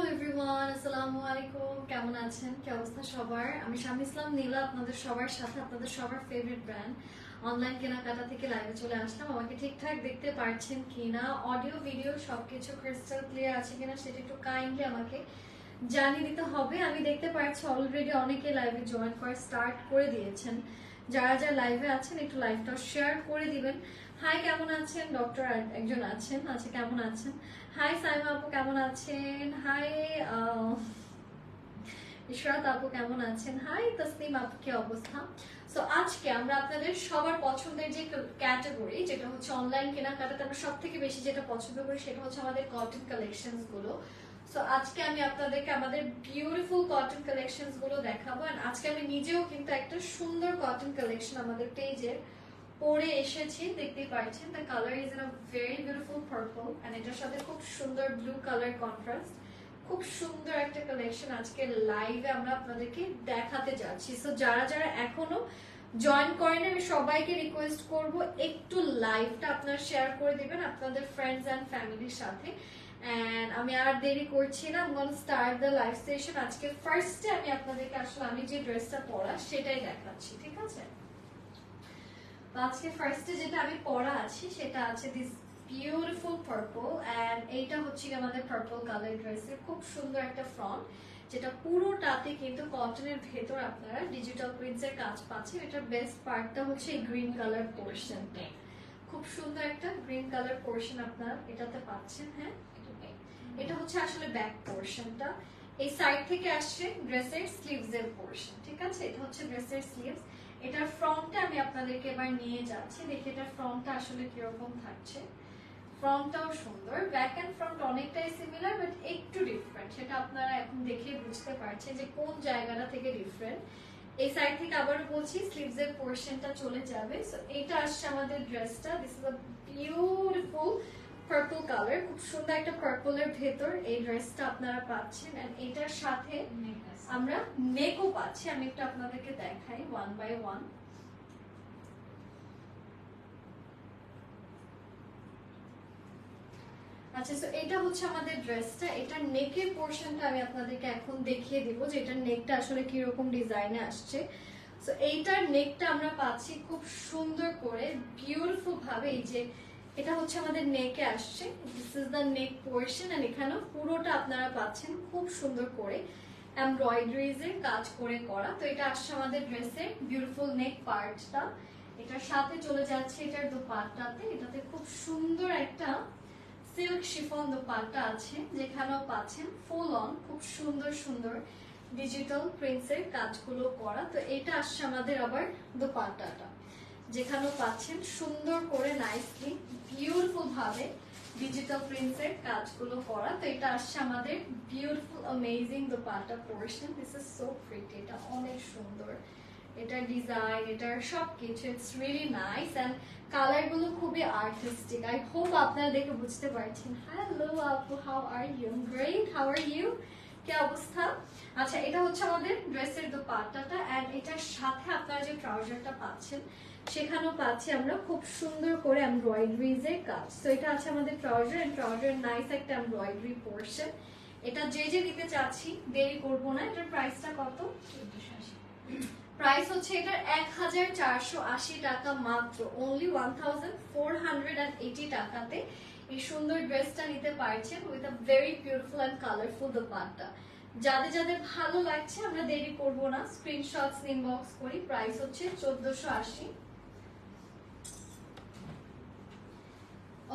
Everyone আসসালামু আলাইকুম কেমন আছেন? কি অবস্থা সবার? আমি শামি ইসলাম, নীলা আপনাদের সবার সাথে, আপনাদের সবার ফেভারিট ব্র্যান্ড অনলাইন কেনাকাটা থেকে লাইভে চলে আসলাম। আমাকে ঠিকঠাক দেখতে পারছেন কিনা? অডিও ভিডিও সবকিছু ক্রিস্টাল ক্লিয়ার আছে কিনা সেটা একটু কাইন্ডলি আমাকে জানিয়ে দিতে হবে। আমি দেখতে পাচ্ছি অলরেডি অনেকে লাইভে জয়েন করা স্টার্ট করে দিয়েছেন। যারা যারা লাইভে আছেন, একটু লাইভটা শেয়ার করে দিবেন। হাই কেমন আছেন? ডক্টর একজন আছেন। আচ্ছা কেমন আছেন? হাই সাইমা আপু, কেমন আছেন? হাই ইশরাত আপু, কেমন আছেন? হাই তসলিম আপু, কি অবস্থা? সো আজকে আমরা আপনাদের সবার পছন্দের যে ক্যাটাগরি যেটা হচ্ছে অনলাইন কেনাকাটাতে আমরা সব থেকে বেশি যেটা পছন্দ করি, সেটা হচ্ছে আমাদের কটন কালেকশনসগুলো। সো আজকে আমি আপনাদেরকে আমাদের বিউটিফুল কটন কালেকশনসগুলো দেখাবো। And আজকে আমি নিজেও কিন্তু একটা সুন্দর কটন কালেকশন আমাদের পেজের পরে এসেছি, দেখতেই পাচ্ছেন the colour is a very beautiful purple and এটার সাথে খুব সুন্দর ব্লু কালার কন্ট্রাস্ট খুব সুন্দর একটা কালেকশন আজকে লাইভে আমরা আপনাদেরকে দেখাতে যাচ্ছি। সো যারা যারা এখনও জয়েন করেন, আমি সবাইকে রিকোয়েস্ট করব একটু লাইভটা আপনারা শেয়ার করে দিবেন আপনাদের ফ্রেন্ডস অ্যান্ড ফ্যামিলির সাথে। এন্ড আমি আর দেরি করছি না আমি স্টার্ট দ্য লাইভ সেশন আজকে ফার্স্টে আমি আপনাদেরকে আসলে আমি যে ড্রেসটা পরা, সেটাই দেখাচ্ছি, ঠিক আছে? আজকে ফার্স্টে যেটা আমি পরা আছি সেটা আছে দিস বিউটিফুল পার্পল অ্যান্ড এইটা হচ্ছে আমাদের পার্পল কালার ড্রেসের খুব সুন্দর একটা ফ্রন্ট যেটা পুরোটাতে কিন্তু কটনের ভেতর আপনারা ডিজিটাল প্রিন্টসের কাজ পাচ্ছেন। এটার বেস্ট পার্টটা হচ্ছে এই গ্রিন কালার পোর্শনটা খুব সুন্দর একটা গ্রিন কালার পোর্শন আপনারা এটাতে পাচ্ছেন হ্যাঁ? এটা হচ্ছে আসলে ব্যাক পোর্শনটা এই সাইড থেকে আসছে ড্রেসের স্লিভস এর পোর্শন ঠিক আছে? এটা হচ্ছে ড্রেসের স্লিভস এটার ফ্রন্টটা আমি আপনাদেরকে এবার নিয়ে যাচ্ছি। দেখি এটার ফ্রন্টটা আসলে কীরকম থাকছে। ফ্রন্টটাও সুন্দর। ব্যাক এন্ড ফ্রন্ট অনেকটাই সিমিলার বাট একটু ডিফারেন্ট সেটা আপনারা এখন দেখে বুঝতে পারছেন যে কোন জায়গাটা থেকে ডিফারেন্ট এই সাইড থেকে আবারও বলছি স্লিভস এর পোর্শনটা চলে যাবে। সো এটা আসছে আমাদের ড্রেসটা this is a beautiful purple colour খুব সুন্দর একটা পার্পলের ভেতর এই ড্রেসটা আপনারা পাচ্ছেন এন্ড এটার সাথে আমরা নেকও পাচ্ছি আমি একটু আপনাদেরকে দেখাই ওয়ান বাই ওয়ান আচ্ছা সো এটা হচ্ছে আমাদের ড্রেসটা এটার নেকের পোর্শনটা আমি আপনাদেরকে এখন দেখিয়ে দিব যে এটার নেকটা আসলে কি রকম ডিজাইনে আসছে। সো এইটার নেকটা আমরা পাচ্ছি খুব সুন্দর করে বিউটিফুল ভাবে এই যে এটা হচ্ছে আমাদের নেকে আসছে। This is the neck portion and এখানেও পুরোটা আপনারা পাচ্ছেন খুব সুন্দর করে এমব্রয়ডারিজ কাজ করে করা। তো এটা আসছে আমাদের ড্রেসের বিউটিফুল নেক পার্টটা এটার সাথে চলে যাচ্ছে এটার দোপাট্টাতে। এটাতে খুব সুন্দর একটা সিল্ক শিফন দোপাট্টা আছে, যেখানেও পাচ্ছেন ফুল অন খুব সুন্দর সুন্দর ডিজিটাল প্রিন্টসের কাজগুলো করা। তো এটা আসছে আমাদের আবার দোপাট্টাটা। যেখানেও পাচ্ছেন সুন্দর করে নাইসলি বিউটিফুল ভাবে ডিজিটাল প্রিন্টস এর কাজগুলো করা। তো এটা আসছে আমাদের beautiful amazing dupatta portion this is so pretty এটা অনেক সুন্দর। এটার ডিজাইন এটার সবকিছু ইটস রিয়েলি নাইস এন্ড কালারগুলো খুবই আর্টিস্টিক আই হোপ আপনারা দেখে বুঝতে পারছেন। হ্যালো আপু how are you great how are you কি অবস্থা? আচ্ছা এটা হচ্ছে আমাদের ড্রেসের দোপাট্টাটা এন্ড এটার সাথে আপনারা যে ট্রাউজারটা পাচ্ছেন সেখানেও পাচ্ছি আমরা খুব সুন্দর করে এমব্রয়ডারিজ এর কাজ। তো এটা আছে আমাদের ট্রাউজার এন্ড ট্রাউজার নাইস একটা এমব্রয়ডারি পোর্শন এটা যে যে দিতে চাচ্ছি, দেরি করব না। এটার প্রাইসটা কত? প্রাইস হচ্ছে এটার এক হাজার চারশো আশি টাকা মাত্র। Only one thousand four hundred and eighty টাকাতে এই সুন্দর ড্রেসটা নিতে পারছেন with a very beautiful and colourful dupatta. যাদের যাদের ভালো লাগছে, আমরা দেরি করব না। স্ক্রিনশটস ইনবক্স করি। প্রাইস হচ্ছে চোদ্দশো আশি।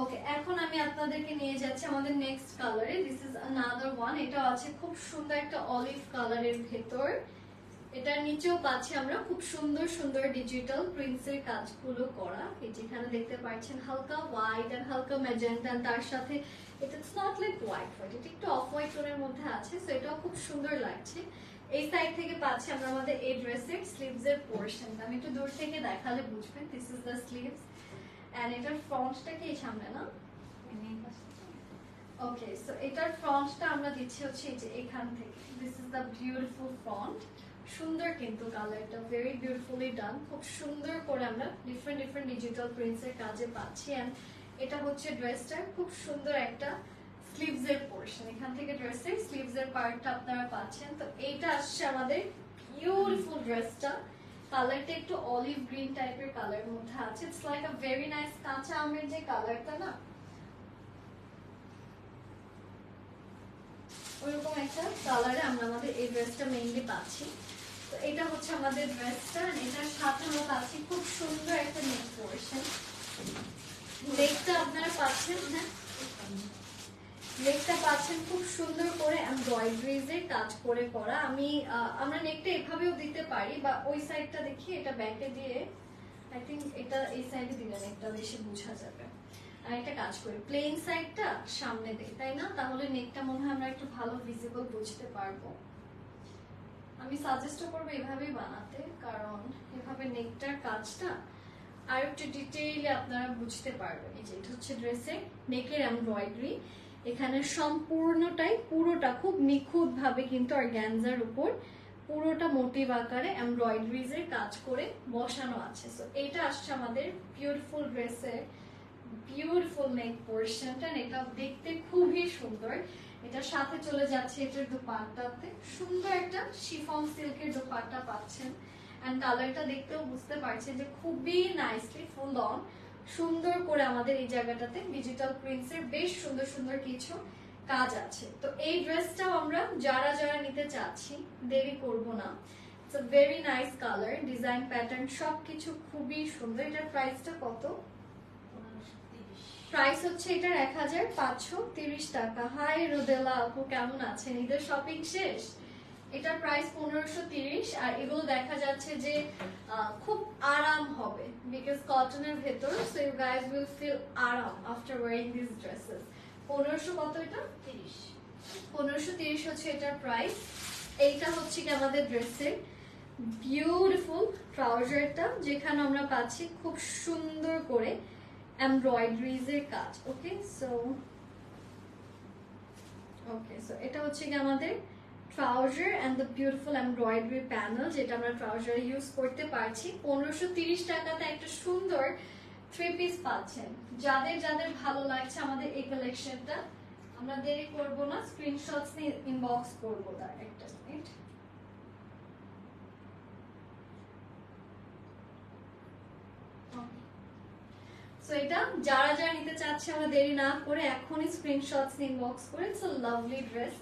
ওকে এখন আমি আপনাদেরকে নিয়ে যাচ্ছি আমাদের নেক্সট কালারে দিস ইজ আনাদার ওয়ান এটা আছে খুব সুন্দর একটা অলিভ কালারের ভেতর। এটার নিচেও পাচ্ছি আমরা খুব সুন্দর সুন্দর ডিজিটাল প্রিন্টসের কাজগুলো করা। যেখানে দেখতে পাচ্ছেন হালকা হোয়াইট এন্ড হালকা ম্যাজেন্টা তার সাথে এটা নট লাইক হোয়াইট হোয়াইট এটা একটু অফ হোয়াইট টোনের মধ্যে আছে সো এটাও খুব সুন্দর লাগছে। এই সাইড থেকে পাচ্ছি আমরা আমাদের এই ড্রেসের স্লিভস এর পোর্শনটা আমি একটু দূর থেকে দেখালে বুঝবেন this is the sleeves and এটার ফ্রন্টটা কি সামনে না? ওকে সো এটার ফ্রন্টটা আমরা দিচ্ছি হচ্ছে এই যে এখান থেকে। This is the beautiful front সুন্দর কিন্তু কালারটা ভেরি বিউটিফুলি ডান খুব সুন্দর করে আমরা ডিফারেন্ট ডিফারেন্ট ডিজিটাল প্রিন্টস এর কাজে পাচ্ছি। এন্ড এটা হচ্ছে ড্রেসটা খুব সুন্দর একটা স্লিভস এর পোর্শন এখান থেকে ড্রেসের স্লিভস এর পার্টটা আপনারা পাচ্ছেন। তো এইটা আসছে আমাদের বিউটিফুল ড্রেসটা কালারটা একটু অলিভ গ্রিন টাইপের কালার মধ্যে আছে। It's like a very nice কাঁচা আমের যে কালারটা না ওইরকম একটা কালারে আমরা আমাদের এই ড্রেসটা মেইনলি পাচ্ছি। তো এটা হচ্ছে আমাদের ড্রেসটা এটার সাথে আমরা পাচ্ছি খুব সুন্দর একটা নেক পোর্শন। নেকটা আপনারা পাচ্ছেন হ্যাঁ? নেকটা পাচ্ছেন খুব সুন্দর করে এমব্রয়ডারিজ এর কাজ করে করা। আমি আমরা নেকটা এভাবেও দিতে পারি, বা ওই সাইডটা দেখি, এটা ব্যাকে দিয়ে আই থিংক এটা এই সাইডে দিলে নেকটা বেশি বোঝা যাবে। আর একটা কাজ করি প্লেন সাইডটা সামনে দিই, তাই না? তাহলে নেকটা মনে হয় আমরা একটু ভালো ভিজিবল বুঝতে পারব। আমি সাজেস্ট করব এভাবেই বানাতে, কারণ এভাবে নেকটার কাজটা আর একটু ডিটেইলে আপনারা বুঝতে পারবেন। এই যে, এটা হচ্ছে ড্রেসের নেকের এমব্রয়ডারি এখানে সম্পূর্ণটাই পুরোটা খুব নিখুঁত ভাবে কিন্তু অর্গ্যানজার উপর পুরোটা মোটিভ আকারে এমব্রয়ডারিজ এর কাজ করে বসানো আছে। সো এটা আসছে আমাদের বিউটিফুল ড্রেসের বিউটিফুল নেক পোর্শনটা এটা দেখতে খুবই সুন্দর। এটার সাথে চলে যাচ্ছে এটার দুপাট্টাতে। সুন্দর একটা শিফন সিল্কের দুপাট্টা পাচ্ছেন। এন্ড কালারটা দেখতেও বুঝতে পারছেন যে খুবই নাইসলি ফুল অন সুন্দর করে আমাদের এই জায়গাটাতে ডিজিটাল প্রিন্টস এর বেশ সুন্দর সুন্দর কিছু কাজ আছে। তো এই ড্রেসটাও আমরা যারা যারা নিতে চাচ্ছি দেরি করব না। It's a very nice colour design pattern সবকিছু খুবই সুন্দর। এটার প্রাইসটা কত? প্রাইস হচ্ছে এটার এক হাজার পাঁচশো তিরিশ টাকা। হাই রোদেলা আপু কেমন আছেন? ঈদের শপিং শেষ? এটার প্রাইস পনেরোশো তিরিশ আর এগুলো দেখা যাচ্ছে যে খুব আরাম হবে বিকজ কটনের ভেতর so you guys will feel আরাম আফটার ওয়ারিং দিস ড্রেসেস পনেরোশো কত এটা? তিরিশ। পনেরোশো তিরিশ হচ্ছে এটার প্রাইস এইটা হচ্ছে কি আমাদের ড্রেসের বিউটিফুল ট্রাউজারটা যেখানে আমরা পাচ্ছি খুব সুন্দর করে এমব্রয়ডারিজ এর কাজ ওকে সো ওকে সো এটা হচ্ছে কি আমাদের trouser and the beautiful embroidery panel যেটা আমরা ট্রাউজারে ইউজ করতে পারছি, পনেরোশো তিরিশ টাকাতে একটা সুন্দর থ্রি পিস পাচ্ছেন। যাদের যাদের ভালো লাগছে আমাদের এই কালেকশনটা আমরা দেরি করব না স্ক্রিনশটস নিয়ে ইনবক্স করব তার একটা মিনিট সো এটা যারা যারা নিতে চাচ্ছে, আমরা দেরি না করে এখনই স্ক্রিনশটস ইনবক্স করে ইটস লাভলি ড্রেস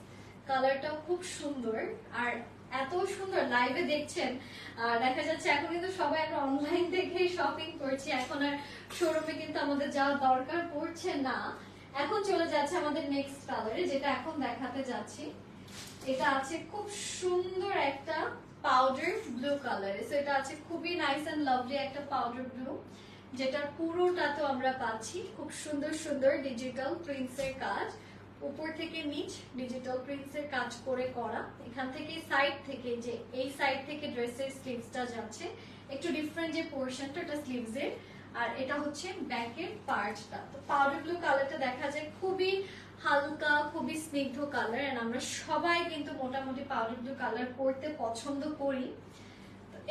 কালারটাও খুব সুন্দর। আর এত সুন্দর লাইভে দেখছেন। দেখা যাচ্ছে এখন কিন্তু সবাই আমরা অনলাইন দেখেই শপিং করছি। এখন আর শোরুমে কিন্তু আমাদের যাওয়ার দরকার পড়ছে না। এখন চলে যাচ্ছে আমাদের নেক্সট কালারে যেটা এখন দেখাতে যাচ্ছি। এটা আছে খুব সুন্দর একটা পাউডার ব্লু কালারে সো এটা আছে খুবই নাইস এন্ড লাভলি একটা পাউডার ব্লু যেটা পুরোটা তো আমরা পাচ্ছি। খুব সুন্দর সুন্দর ডিজিটাল প্রিন্টস এর কাজ। উপর থেকে নিচ ডিজিটাল প্রিন্টস এর কাজ করে করা। এখান থেকে সাইড থেকে যে, এই সাইড থেকে ড্রেসের স্লিভসটা যাচ্ছে, একটু ডিফারেন্ট যে পোর্শনটা এটা স্লিভস এর। আর এটা হচ্ছে ব্যাকের পার্টটা তো পাউডার ব্লু কালারটা দেখা যায় খুবই হালকা, খুবই স্নিগ্ধ কালার এন্ড আমরা সবাই কিন্তু মোটামুটি পাউডার ব্লু কালার পরতে পছন্দ করি।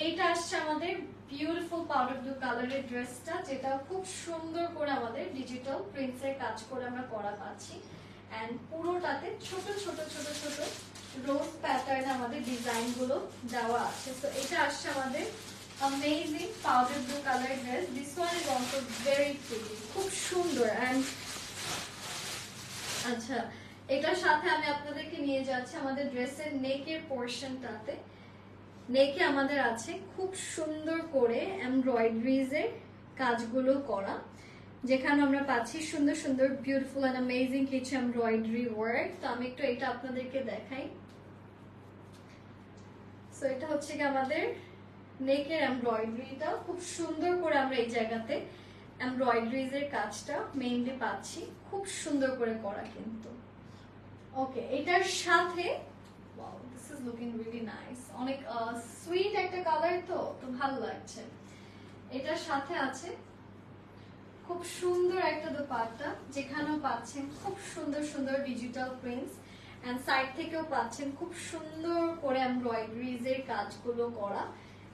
এইটা আসছে আমাদের বিউটিফুল পাউডার ব্লু কালারের ড্রেসটা যেটা খুব সুন্দর করে আমাদের ডিজিটাল প্রিন্টস এর কাজ করে আমরা করা পাচ্ছি। এন্ড পুরোটাতে ছোট ছোট ছোট ছোট রোজ প্যাটার্ন আমাদের ডিজাইনগুলো দেওয়া আছে। তো এটা আসছে আমাদের amazing powder blue color dress this one is also very pretty, খুব সুন্দর। And আচ্ছা এটার সাথে আমি আপনাদেরকে নিয়ে যাচ্ছি আমাদের ড্রেসের নেকের পোর্শনটাতে নেকে আমাদের আছে খুব সুন্দর করে এমব্রয়ডারিজ এর কাজগুলো করা। যেখানে আমরা পাচ্ছি সুন্দর সুন্দর বিউটিফুল অ্যান্ড অ্যামেজিং কিছু এমব্রয়ডারি ওয়ার্ক তো আমি একটু এটা আপনাদেরকে দেখাই। সো এটা হচ্ছে কি আমাদের নেকের এমব্রয়ডারিটা খুব সুন্দর করে আমরা এই জায়গাতে এমব্রয়ডারিজ এর কাজটা মেইনলি পাচ্ছি। খুব সুন্দর করে করা কিন্তু। ওকে এটার সাথে wow this is looking really nice অনেক সুইট একটা কালার তো তো ভালো লাগছে। এটার সাথে আছে খুব সুন্দর একটা দোপাট্টা, যেখানেও পাচ্ছেন খুব সুন্দর সুন্দর ডিজিটাল প্রিন্টস এন্ড সাইড থেকেও পাচ্ছেন খুব সুন্দর করে এমব্রয়ডারিজ এর কাজগুলো করা।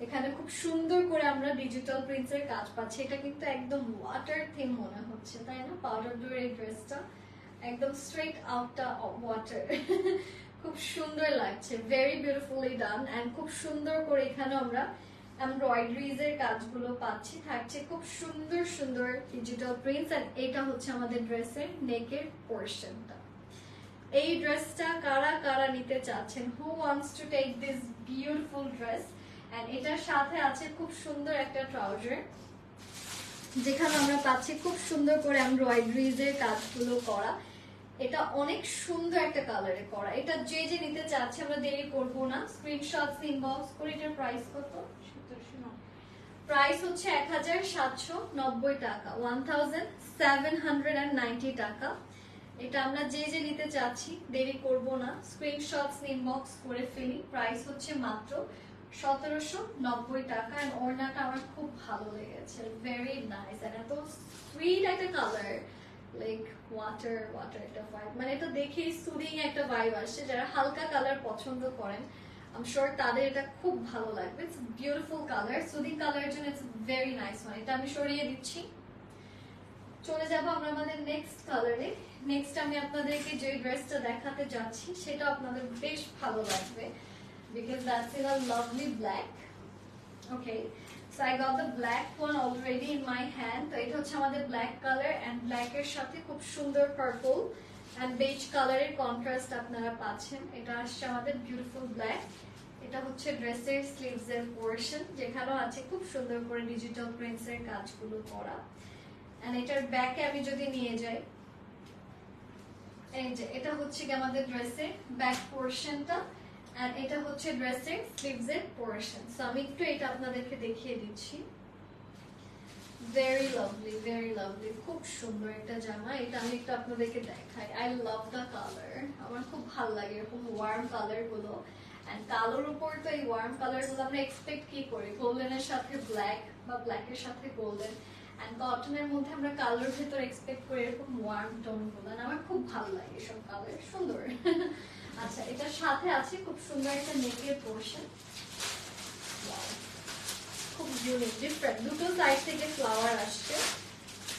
এখানে খুব সুন্দর করে আমরা ডিজিটাল প্রিন্টসের কাজ পাচ্ছি। এটা কিন্তু একদম ওয়াটার থিম মনে হচ্ছে, তাই না? পাউডার ব্লু এই ড্রেসটা একদম স্ট্রেট আউটটা ওয়াটার খুব সুন্দর লাগছে ভেরি বিউটিফুলি ডান এন্ড খুব সুন্দর করে এখানে আমরা এমব্রয়ডারিজ এর কাজগুলো পাচ্ছি, থাকছে খুব সুন্দর সুন্দর ডিজিটাল প্রিন্টস এন্ড এটা হচ্ছে আমাদের ড্রেসের নেকের পোর্শনটা এই ড্রেসটা কারা কারা নিতে চাচ্ছেন? Who wants to take this beautiful dress and এটার সাথে আছে খুব সুন্দর একটা ট্রাউজার যেখানে আমরা পাচ্ছি খুব সুন্দর করে এমব্রয়ডারিজ এর কাজগুলো করা। এটা অনেক সুন্দর একটা কালারে করা। এটা যে যে নিতে চাচ্ছে আমরা দেরি করব না। স্ক্রিনশটস ইনবক্স করে এটার প্রাইস কত? প্রাইস হচ্ছে এক হাজার সাতশো নব্বই টাকা, ওয়ান অ্যান্ড টাকা। এটা আমরা যে যে নিতে চাচ্ছি, দেরি করব না। স্ক্রিনশটস ইনবক্স করে ফেলি। প্রাইস হচ্ছে মাত্র সতেরোশো নব্বই টাকা। এন্ড ওড়নাটা আমার খুব ভালো লেগেছে। ভেরি নাইস এন্ড এত সুইট একটা কালার লাইক ওয়াটার ওয়াটার একটা ভাইব মানে এটা দেখেই সুদিং একটা ভাইব আসছে। যারা হালকা কালার পছন্দ করেন আম শিওর তাদের এটা খুব ভালো লাগবে। ইটস বিউটিফুল কালার সুদিং কালারের জন্য ইটস ভেরি নাইস ওয়ান এটা আমি সরিয়ে দিচ্ছি। চলে যাব আমরা আমাদের নেক্সট কালারে নেক্সট আমি আপনাদেরকে যে ড্রেসটা দেখাতে যাচ্ছি, সেটা আপনাদের বেশ ভালো লাগবে। Because that's in a lovely black okay, so I got the black one already in my hand তো এটা হচ্ছে আমাদের black color and black এর সাথে খুব সুন্দর purple beige color এর contrast আপনারা পাচ্ছেন। এটা আসছে আমাদের beautiful black এটা হচ্ছে ড্রেসের স্লিভস এর পোর্শন যেখানেও আছে খুব সুন্দর করে ডিজিটাল প্রিন্টস এর কাজগুলো করা। And এটার ব্যাকে আমি যদি নিয়ে যাই, এই যে, এটা হচ্ছে কি আমাদের ড্রেসের ব্যাক পোর্শনটা আর এটা হচ্ছে ড্রেসের স্লিভস এর পোর্শন সো আমি একটু এটা আপনাদেরকে দেখিয়ে দিচ্ছি। ভেরি লাভলি ভেরি লাভলি খুব সুন্দর একটা জামা। এটা আমি একটু আপনাদেরকে দেখাই। আই লাভ দ্য কালার আমার খুব ভালো লাগে এরকম ওয়ার্ম কালারগুলো। এন্ড কালোর উপর তো এই ওয়ার্ম কালারগুলো আমরা এক্সপেক্ট কি করি? গোল্ডেনের সাথে ব্ল্যাক বা ব্ল্যাকের সাথে গোল্ডেন এন্ড কটনের মধ্যে আমরা কালোর ভেতর এক্সপেক্ট করি এরকম ওয়ার্ম টোনগুলো। And আমার খুব ভালো লাগে এসব কালার সুন্দর। আচ্ছা এটার সাথে আছে খুব সুন্দর একটা নেকের পোর্শন খুব ইউনিক ডিফারেন্ট দুটো সাইড থেকে ফ্লাওয়ার আসছে।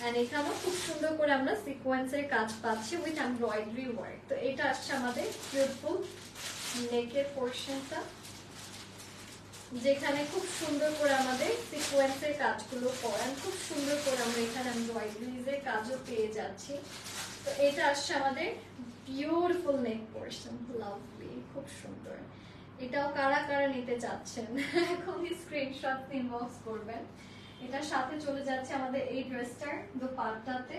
এন্ড এখানেও খুব সুন্দর করে আমরা সিকোয়েন্সের কাজ পাচ্ছি উইথ এমব্রয়ডারি ওয়ার্ক তো এটা আসছে আমাদের বিউটিফুল নেকের পোর্শনটা যেখানে খুব সুন্দর করে আমাদের সিকোয়েন্সের কাজগুলো করেন খুব সুন্দর করে আমরা এখানে এমব্রয়ডারিজের কাজও পেয়ে যাচ্ছি। তো এটা আসছে আমাদের বিউটিফুল নেক পোর্শন লাভলি খুব সুন্দর। এটাও কারা কারা নিতে চাচ্ছেন? এখনই স্ক্রিনশট ইনবক্স করবেন। এটার সাথে চলে যাচ্ছে আমাদের এই ড্রেসটার দোপাট্টাতে।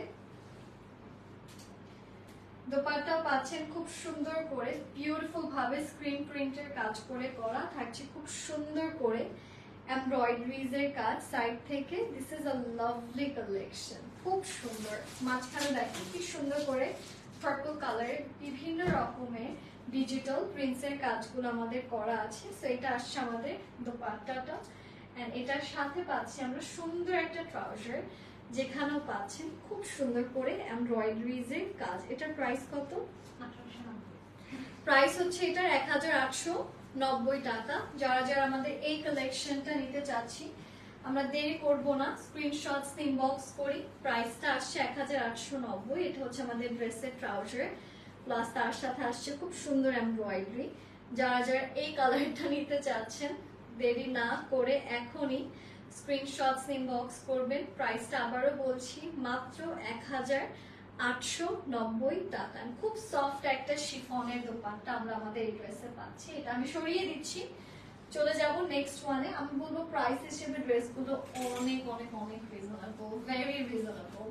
দোপাট্টাও পাচ্ছেন খুব সুন্দর করে বিউটিফুল ভাবে স্ক্রিন প্রিন্টের কাজ করে করা। থাকছে খুব সুন্দর করে এমব্রয়ডারিজ এর কাজ সাইড থেকে। This is a lovely collection খুব সুন্দর। মাঝখানে দেখেন কি সুন্দর করে পার্পল কালারের বিভিন্ন রকমের ডিজিটাল প্রিন্টসের কাজগুলো আমাদের করা আছে সো এটা আসছে আমাদের দোপাট্টাটা। এন্ড এটার সাথে পাচ্ছি আমরা সুন্দর একটা ট্রাউজার যেখানেও পাচ্ছেন খুব সুন্দর করে এমব্রয়ডারিজ এর কাজ। এটার প্রাইস কত? প্রাইস হচ্ছে এটার এক হাজার আটশো নব্বই টাকা। যারা যারা আমাদের এই কালেকশনটা নিতে চাচ্ছি, আমরা দেরি করব না। স্ক্রিনশটস ইনবক্স করি। প্রাইসটা আসছে এক হাজার আটশো নব্বই। এটা হচ্ছে আমাদের ড্রেসের ট্রাউজার প্লাস তার সাথে আসছে খুব সুন্দর এমব্রয়ডারি যারা যারা এই কালারটা নিতে চাচ্ছেন, দেরি না করে এখনই স্ক্রিনশটস ইনবক্স করবেন। প্রাইসটা আবারও বলছি, মাত্র এক হাজার আটশো নব্বই টাকা। খুব সফট একটা শিফনের দোপানটা আমরা আমাদের এই ড্রেসে পাচ্ছি। এটা আমি সরিয়ে দিচ্ছি। চলে যাব নেক্সট ওয়ানে আমি বলব প্রাইস হিসেবে ড্রেসগুলো অনেক অনেক অনেক রিজনেবল ভেরি রিজনেবল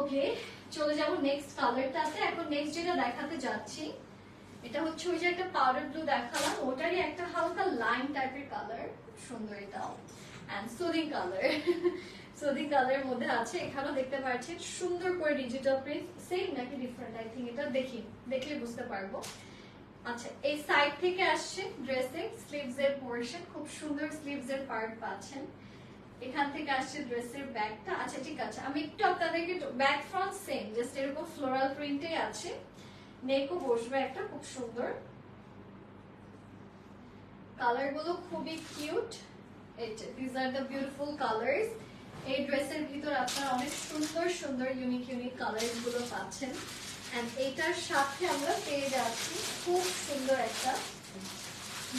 ওকে, চলে যাব নেক্সট কালারটাতে এখন নেক্সট যেটা দেখাতে যাচ্ছি, এটা হচ্ছে ওই যে একটা পাউডার ব্লু দেখালাম। ওটারই একটা হালকা লাইন টাইপের কালার সুন্দর এটাও অ্যান্ড সুদিং কালার সুদিং কালারের মধ্যে আছে। এখানেও দেখতে পাচ্ছেন সুন্দর করে ডিজিটাল প্রিন্ট সেম নাকি ডিফারেন্ট আই থিঙ্ক এটা দেখি। দেখলে বুঝতে পারব। আচ্ছা এই সাইড থেকে আসছে ড্রেসের স্লিভস এর পোর্শন খুব সুন্দর স্লিভস এর পার্ট পাচ্ছেন। এখান থেকে আসছে ড্রেসের ব্যাগটা। আচ্ছা ঠিক আছে। আমি একটু আপনাদেরকে ব্যাক ফ্রন্ট সেম জাস্ট এরকম ফ্লোরাল প্রিন্টে আছে। নেকও বসবে একটা, খুব সুন্দর। কালারগুলো খুবই cute this are the beautiful colours এই ড্রেসের ভিতর আপনারা অনেক সুন্দর সুন্দর ইউনিক ইউনিক কালারগুলো পাচ্ছেন। এন্ড এটার সাথে আমরা পেয়ে যাচ্ছি খুব সুন্দর একটা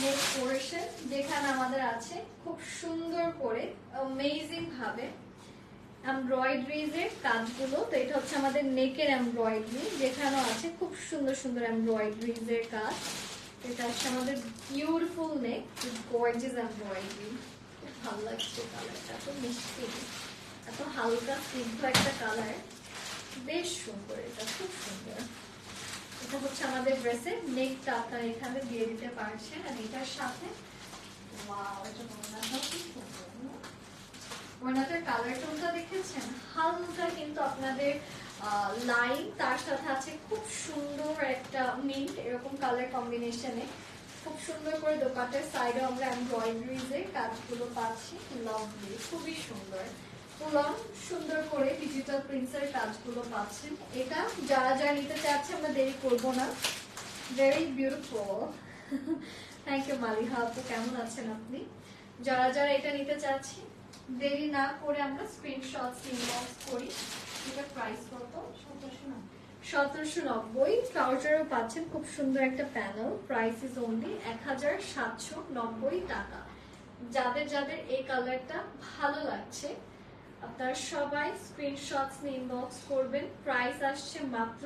নেক পোর্শন যেখানে আমাদের আছে, খুব সুন্দর করে অ্যামেজিং ভাবে এমব্রয়ডারিজ এর কাজগুলো, তো এটা হচ্ছে আমাদের নেকের এমব্রয়ডারি যেখানেও আছে খুব সুন্দর সুন্দর এমব্রয়ডারিজ এর কাজ। এটা হচ্ছে আমাদের বিউটিফুল নেক গর্জিয়াস এমব্রয়ডারি খুব ভালো লাগছে কালারটা এত মিষ্টি। এত হালকা স্নিগ্ধ একটা কালার বেশ সুন্দর এটা, খুব সুন্দর। এটা হচ্ছে আমাদের ড্রেসের নেকটা আপনারা এখানে দিয়ে দিতে পারছেন আর এটার সাথে? ওড়নাটার কালার টোনটা দেখেছেন? হালকা কিন্তু আপনাদের লাইন তার সাথে আছে খুব সুন্দর একটা মিন্ট এরকম কালার কম্বিনেশনে খুব সুন্দর করে দোকানটার সাইডে আমরা এমব্রয়ডারিজ কাজগুলো পাচ্ছি লাভলি খুবই সুন্দর। পুলন সুন্দর করে ডিজিটাল প্রিন্টসের কাজগুলো পাচ্ছেন এটা যারা যারা নিতে চাচ্ছে, আমরা দেরি করব না। Very beautiful thank you Maliha আপু, কেমন আছেন আপনি? যারা যারা এটা নিতে চাচ্ছি, দেরি না করে আমরা স্ক্রিনশটস ইনবক্স করি। এটা প্রাইস কত? সতেরোশো সতেরোশো নব্বই। ট্রাউজারও পাচ্ছেন, খুব সুন্দর একটা প্যানেল প্রাইস ইজ অনলি এক হাজার সাতশো নব্বই টাকা। যাদের যাদের এই কালারটা ভালো লাগছে আপনারা সবাই স্ক্রিনশটস নিয়ে ইনবক্স করবেন। প্রাইস আসছে মাত্র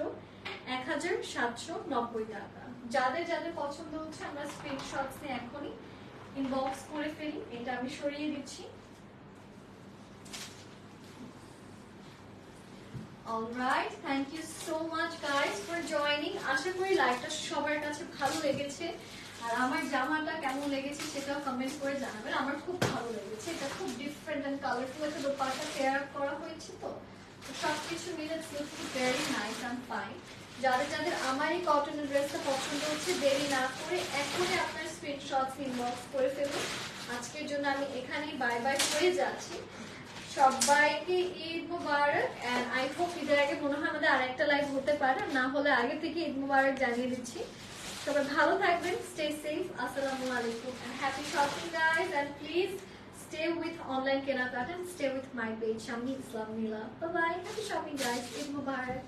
এক হাজার সাতশো নব্বই টাকা। যাদের যাদের পছন্দ হচ্ছে, আমরা স্ক্রিনশটস নিয়ে এখনই ইনবক্স করে ফেলি। এটা আমি সরিয়ে দিচ্ছি। Alright thank you so much guys for joining আশা করি লাইভটা সবার কাছে ভালো লেগেছে। আর আমার জামাটা কেমন লেগেছে সেটাও কমেন্ট করে জানাবেন। আমার খুব ভালো লেগেছে। এটা খুব ডিফারেন্ট এন্ড কালারফুল একটা দোপাট্টা পেয়ার করা হয়েছে তো। তো সবকিছু মিলে looking very nice and fine যাদের যাদের আমার এই কটনের ড্রেসটা পছন্দ হচ্ছে, দেরি না করে এখনই আপনার স্ক্রিনশটস ইনবক্স করে ফেলুন। আজকের জন্য আমি এখানেই বাই বাই হয়ে যাচ্ছি। সবাইকে Eid Mubarak and I hope ঈদের আগে মনে হয় আমাদের আরেকটা লাইভ হতে পারে। না হলে আগে থেকে ঈদ মুবারক জানিয়ে দিচ্ছি। সবাই ভালো থাকবেন স্টে সেফ আসসালামু আলাইকুম and happy shopping guys and please stay with online কেনাকাটা and stay with my page Shami Islam Nila bye bye happy shopping guys Eid Mubarak.